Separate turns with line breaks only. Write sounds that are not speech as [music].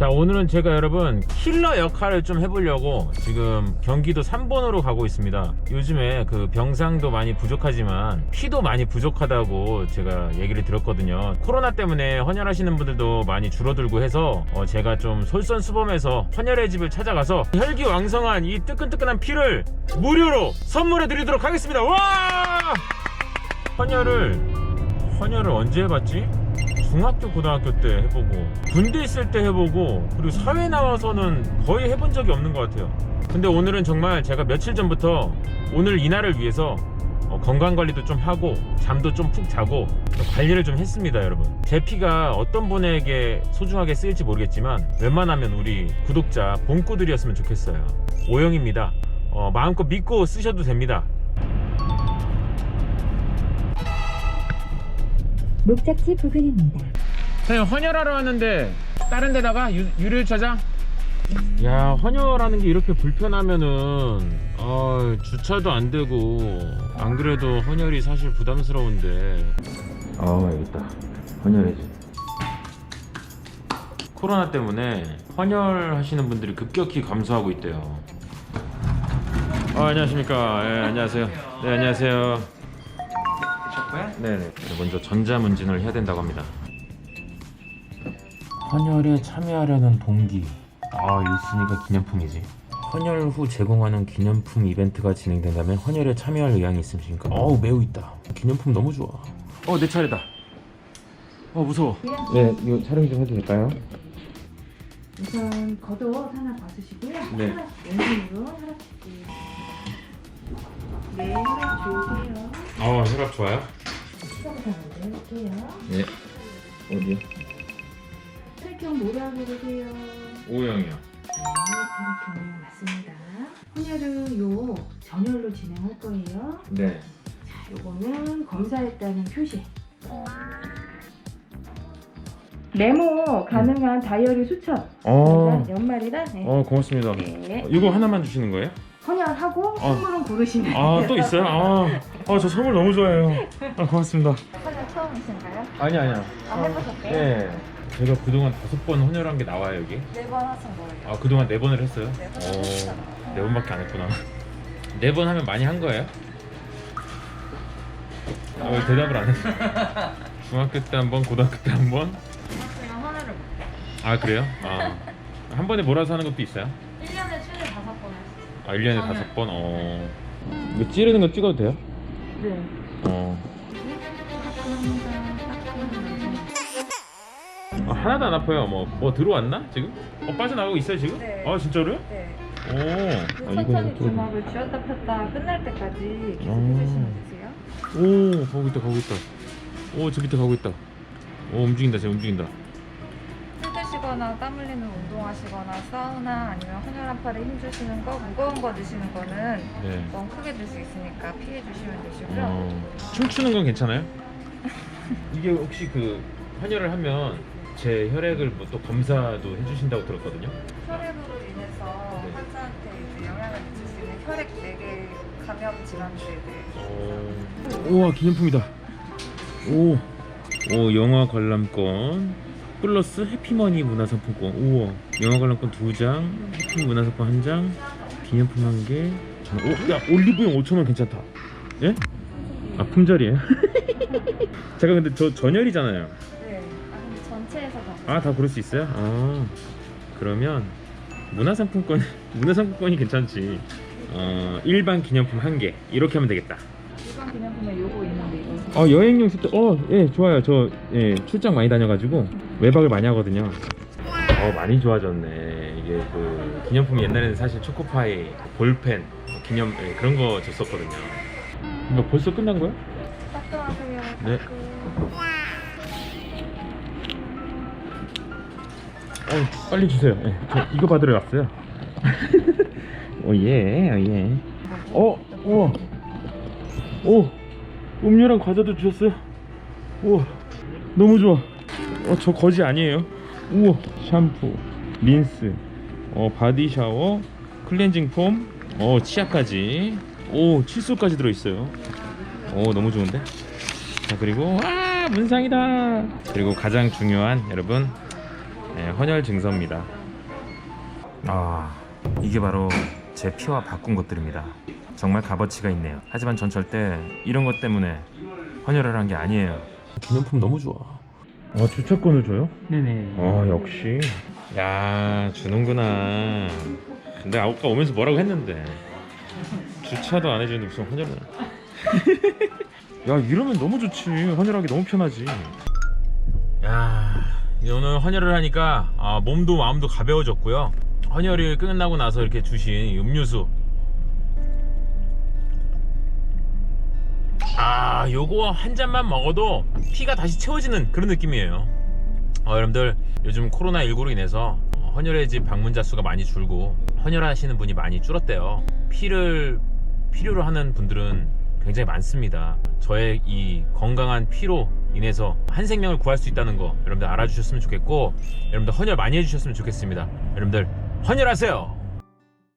자 오늘은 제가 여러분 힐러 역할을 좀 해보려고 지금 경기도 3번으로 가고 있습니다. 요즘에 그 병상도 많이 부족하지만 피도 많이 부족하다고 제가 얘기를 들었거든요. 코로나 때문에 헌혈하시는 분들도 많이 줄어들고 해서 어, 제가 좀 솔선수범해서 헌혈의 집을 찾아가서 혈기왕성한 이 뜨끈뜨끈한 피를 무료로 선물해 드리도록 하겠습니다. 와! 헌혈을 헌혈을 언제 해봤지? 중학교 고등학교 때 해보고 군대 있을 때 해보고 그리고 사회 나와서는 거의 해본 적이 없는 것 같아요. 근데 오늘은 정말 제가 며칠 전부터 오늘 이날을 위해서 어, 건강 관리도 좀 하고 잠도 좀 푹 자고 좀 관리를 좀 했습니다 여러분. 제 피가 어떤 분에게 소중하게 쓰일지 모르겠지만 웬만하면 우리 구독자 본꾸들이었으면 좋겠어요. 오영입니다. 어, 마음껏 믿고 쓰셔도 됩니다
목적지 부근입니다.
그냥 헌혈하러 왔는데 다른 데다가 유, 유료 주차장? 야 헌혈하는 게 이렇게 불편하면은 아 주차도 안 되고 안 그래도 헌혈이 사실 부담스러운데. 아 여기 있다. 헌혈해지. 코로나 때문에 헌혈하시는 분들이 급격히 감소하고 있대요. 아 안녕하십니까. 예, 안녕하세요. 네 안녕하세요
셨고요
네네. 먼저 전자문진을 해야 된다고 합니다. 헌혈에 참여하려는 동기. 아, 있으니까 기념품이지. 헌혈 후 제공하는 기념품 이벤트가 진행된다면 헌혈에 참여할 의향이 있으십니까? 어우, 매우 있다. 기념품 너무 좋아. 어, 내 차례다. 어, 무서워. 네, 이거 촬영 좀 해도 될까요?
우선 겉옷 하나 벗으시고요.
네.
왼손으로 혈압 측기. 네, 혈압 좋으세요.
어, 혈압 좋아요?
먼저 해볼게요.
네. 어디요?
혈액형 뭐라 부르세요?
O형이요.
네, 혈액형 맞습니다. 헌혈은 요 전혈로 진행할 거예요.
네.
자, 요거는 검사했다는 표시. 메모 가능한 다이어리 수첩.
어,
연말이라. 네.
어, 고맙습니다.
네.
이거 하나만 주시는 거예요?
헌혈하고
어.
선물은 고르시면
아, 또 있어요? 아, 아, 저 선물 너무 좋아해요. 아, 고맙습니다.
헌혈 처음이신가요?
아니 아니요.
아, 해보셨대요?
네. 제가 그동안 다섯 번 헌혈한 게 나와요 여기.
네 번 하신 거예요.
아 그동안 네 번을 했어요?
네번
어,
하셨잖아요.
네 번밖에 안 했구나. 네 번 하면 많이 한 거예요? 아, 왜 대답을 안 했어? 중학교 때 한 번, 고등학교 때 한 번.
제가 하나를
못아 그래요? 아. 한 번에 몰아서 하는 것도 있어요? 아 1년에
저는-
다섯 번? 어. 이거 찌르는 거 찍어도 돼요?
네.
어. 아, 하나도 안 아파요. 뭐, 뭐 들어왔나 지금? 어 빠져나가고 있어요 지금?
네.
아 진짜로요?
네.
오. 아,
천천히
좀-
주먹을 쥐었다 폈다 끝날 때까지 계속
음.
해주시면 되세요.
오 가고 있다 가고 있다. 오 저 밑에 가고 있다. 오 움직인다 쟤 움직인다.
술 드시거나 땀 흘리는 운동하시거나 사우나 아니면 헌혈 한 팔에 힘주시는 거 무거운 거 드시는 거는
네.
너무 크게 들 수 있으니까 피해 주시면 되시고요.
어, 춤추는 건 괜찮아요? [laughs] 이게 혹시 그 헌혈을 하면 제 혈액을 뭐 또 검사도 해주신다고 들었거든요.
혈액으로 인해서
네.
환자한테 이제 영향을 미칠 수 있는 혈액 4개 감염 질환들에 대해
어... 우와 기념품이다. 오, 오 영화 관람권 플러스 해피머니 문화상품권. 우와 영화 관람권 두 장, 해피 문화상품 한 장, 기념품 한 개. 오, 야 올리브영 5천 원 괜찮다. 예? 아 품절이에요? [laughs] 제가 근데 저 전열이잖아요.
네. 아 근데 전체에서 다
아 다 그럴 수 있어요? 아 그러면 문화상품권 [laughs] 문화상품권이 괜찮지. 어 일반 기념품 한개 이렇게 하면 되겠다.
일반 기념품에 요거
어 여행용 세트. 어예 좋아요. 저 예 출장 많이 다녀가지고 외박을 많이 하거든요. 어 많이 좋아졌네. 이게 그 기념품이 옛날에는 사실 초코파이 볼펜 기념 예, 그런 거 줬었거든요. 이거 벌써 끝난 거야? 네. 어 빨리 주세요. 예, 저 이거 받으러 왔어요. 오예 [laughs] 오예. 어 우와. 오 음료랑 과자도 주셨어요. 우와 너무 좋아. 어 저 거지 아니에요. 우와 샴푸 린스 어 바디 샤워 클렌징 폼 어 치아까지. 오 칫솔까지 들어있어요. 오 너무 좋은데? 자 그리고 아 문상이다. 그리고 가장 중요한 여러분 네, 헌혈 증서입니다. 아, 이게 바로 제 피와 바꾼 것들입니다. 정말 값어치가 있네요. 하지만 전 절대 이런 것 때문에 헌혈을 한 게 아니에요. 기념품 너무 좋아. 아, 주차권을 줘요?
네네.
아, 역시. 야, 주는구나. 근데 아까 오면서 뭐라고 했는데. 주차도 안 해주는데 무슨 헌혈을. [laughs] 야, 이러면 너무 좋지. 헌혈하기 너무 편하지. 야, 이제 오늘 헌혈을 하니까 아, 몸도 마음도 가벼워졌고요. 헌혈이 끝나고 나서 이렇게 주신 이 음료수. 아, 요거 한 잔만 먹어도 피가 다시 채워지는 그런 느낌이에요. 어, 여러분들 요즘 코로나19로 인해서 어, 헌혈의 집 방문자 수가 많이 줄고 헌혈하시는 분이 많이 줄었대요. 피를 필요로 하는 분들은 굉장히 많습니다. 저의 이 건강한 피로 인해서 한 생명을 구할 수 있다는 거 여러분들 알아주셨으면 좋겠고 여러분들 헌혈 많이 해주셨으면 좋겠습니다. 여러분들 헌혈하세요.